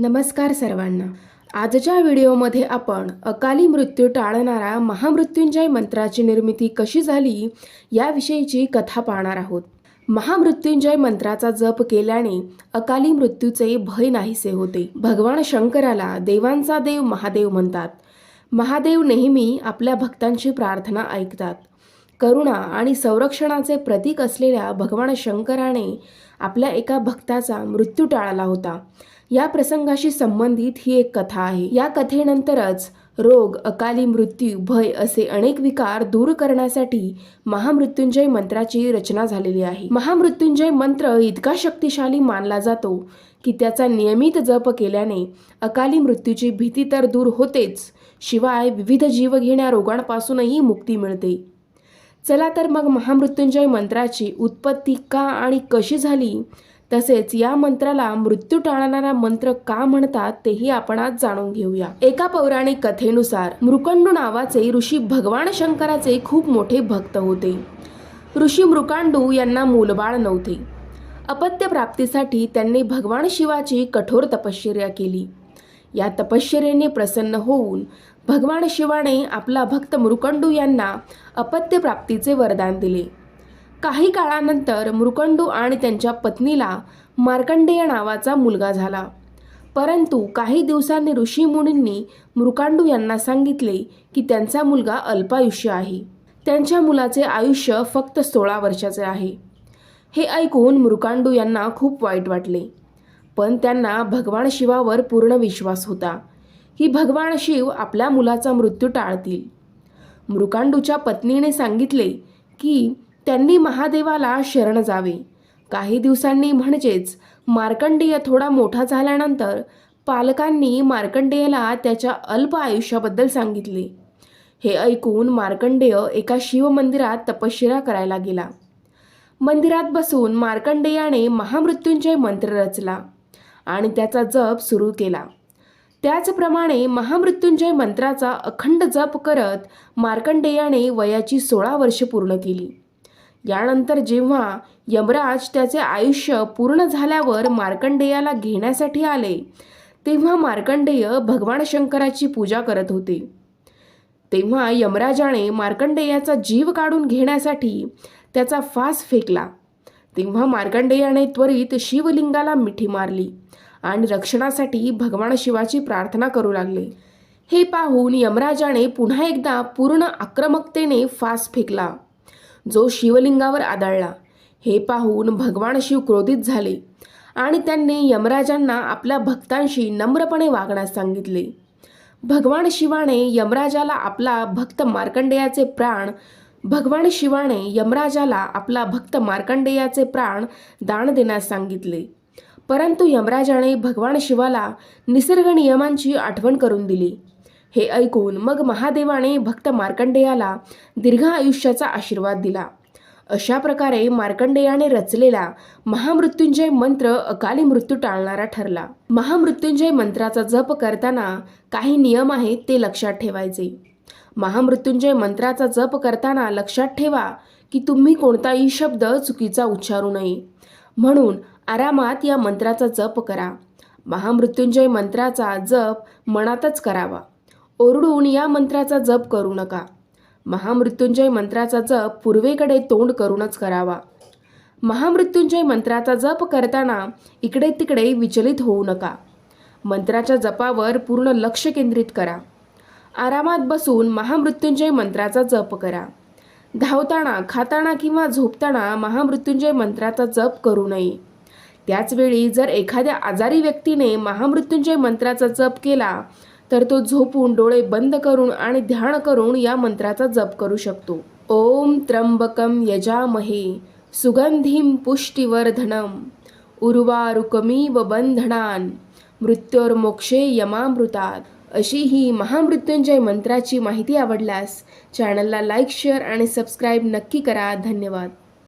नमस्कार सर्वांना. आजच्या व्हिडिओमध्ये आपण अकाली मृत्यू टाळणारा महामृत्युंजय मंत्राची निर्मिती कशी झाली याविषयीची कथा पाहणार आहोत. महामृत्युंजय मंत्राचा जप केल्याने अकाली मृत्यूचे भय नाहीसे होते. भगवान शंकराला देवांचा देव महादेव म्हणतात. महादेव नेहमी आपल्या भक्तांची प्रार्थना ऐकतात. करुणा आणि संरक्षणाचे प्रतीक असलेल्या भगवान शंकराने आपल्या एका भक्ताचा मृत्यू टाळला होता. या प्रसंगाशी संबंधित ही एक कथा आहे. या कथेनंतरच रोग अकाली मृत्यू भय असे अनेक विकार दूर करण्यासाठी महामृत्युंजय मंत्राची रचना झालेली आहे. महामृत्युंजय मंत्र इतका शक्तिशाली मानला जातो की त्याचा नियमित जप केल्याने अकाली मृत्यूची भीती तर दूर होतेच शिवाय विविध जीवघेण्या रोगांपासूनही मुक्ती मिळते. चला तर मग महामृत्युंजय मंत्राची उत्पत्ती का आणि कशी झाली? तसेच या मंत्राला मृत्यू टाळणारा मंत्र का म्हणतात तेही आपण आज जाणून घेऊया. एका पौराणिक कथेनुसार मृकंडू नावाचे ऋषी भगवान शंकराचे खूप मोठे भक्त होते. ऋषी मृकांडू यांना मूलबाळ नव्हते. अपत्य प्राप्तीसाठी त्यांनी भगवान शिवाची कठोर तपश्चर्या केली. या तपश्चर्याने प्रसन्न होऊन भगवान शिवाने आपला भक्त मृकंडू यांना अपत्य प्राप्तीचे वरदान दिले. काही काळानंतर मृकंडू आणि त्यांच्या पत्नीला मार्कंडेय नावाचा मुलगा झाला. परंतु काही दिवसांनी ऋषी मुनींनी मृकांडू यांना सांगितले की त्यांचा मुलगा अल्पायुष्य आहे. त्यांच्या मुलाचे आयुष्य फक्त सोळा वर्षाचे आहे. हे ऐकून मृकांडू यांना खूप वाईट वाटले. पण त्यांना भगवान शिवावर पूर्ण विश्वास होता. की भगवान शिव आपल्या मुलाचा मृत्यू टाळतील. मृकांडूच्या पत्नीने सांगितले की त्यांनी महादेवाला शरण जावे. काही दिवसांनी म्हणजेच मार्कंडेय थोडा मोठा झाल्यानंतर पालकांनी मार्कंडेयला त्याच्या अल्प आयुष्याबद्दल सांगितले. हे ऐकून मार्कंडेय एका शिवमंदिरात तपश्चर्या करायला गेला. मंदिरात बसून मार्कंडेयाने महामृत्युंजय मंत्र रचला आणि त्याचा जप सुरू केला. त्याचप्रमाणे महामृत्युंजय मंत्राचा अखंड जप करत मार्कंडेयाने वयाची सोळा वर्षे पूर्ण केली. यानंतर जेव्हा यमराज त्याचे आयुष्य पूर्ण झाल्यावर मार्कंडेयाला घेण्यासाठी आले तेव्हा मार्कंडेय भगवान शंकराची पूजा करत होते. तेव्हा यमराजाने मार्कंडेयाचा जीव काढून घेण्यासाठी त्याचा फास फेकला. तेव्हा मार्कंडेयाने त्वरित शिवलिंगाला मिठी मारली आणि रक्षणासाठी भगवान शिवाची प्रार्थना करू लागले. हे पाहून यमराजाने पुन्हा एकदा पूर्ण आक्रमकतेने फास फेकला. जो शिवलिंगावर आदळला. हे पाहून भगवान शिव क्रोधित झाले आणि त्यांनी यमराजांना आपल्या भक्तांशी नम्रपणे वागण्यास सांगितले. भगवान शिवाने यमराजाला आपला भक्त मार्कंडेयाचे प्राण भगवान शिवाने यमराजाला आपला भक्त मार्कंडेयाचे प्राण दान देण्यास सांगितले. परंतु यमराजाने भगवान शिवाला निसर्ग नियमांची आठवण करून दिली. हे ऐकून मग महादेवाने भक्त मार्कंडेयाला दीर्घ आयुष्याचा आशीर्वाद दिला. अशा प्रकारे मार्कंडेयाने रचलेला महामृत्युंजय मंत्र अकाली मृत्यू टाळणारा ठरला. महामृत्युंजय मंत्राचा जप करताना काही नियम आहेत ते लक्षात ठेवायचे. महामृत्युंजय मंत्राचा जप करताना लक्षात ठेवा की तुम्ही कोणताही शब्द चुकीचा उच्चारू नये. म्हणून आरामात या मंत्राचा जप करा. महामृत्युंजय मंत्राचा जप मनातच करावा. ओरडून या मंत्राचा जप करू नका. महामृत्युंजय मंत्राचा जप पूर्वेकडे तोंड करूनच करावा. महामृत्युंजय मंत्राचा जप करताना इकडे तिकडे विचलित होऊ नका. मंत्राच्या जपावर पूर्ण लक्ष केंद्रित करा. आरामात बसून महामृत्युंजय मंत्राचा जप करा. धावताना खाताना किंवा झोपताना महामृत्युंजय मंत्राचा जप करू नये. त्याचवेळी जर एखाद्या आजारी व्यक्तीने महामृत्युंजय मंत्राचा जप केला तर तो झोपून डोळे बंद करून आणि ध्यान करून या मंत्राचा जप करू शकतो. ओम त्र्यंबकम यजामहे सुगंधीम पुष्टिवर्धनम उर्वारुकमीव बंधनान मृत्योर्मोक्षे यमामृतात. अशी ही महामृत्युंजय मंत्राची माहिती आवडल्यास चॅनलला लाईक शेअर आणि सबस्क्राईब नक्की करा. धन्यवाद.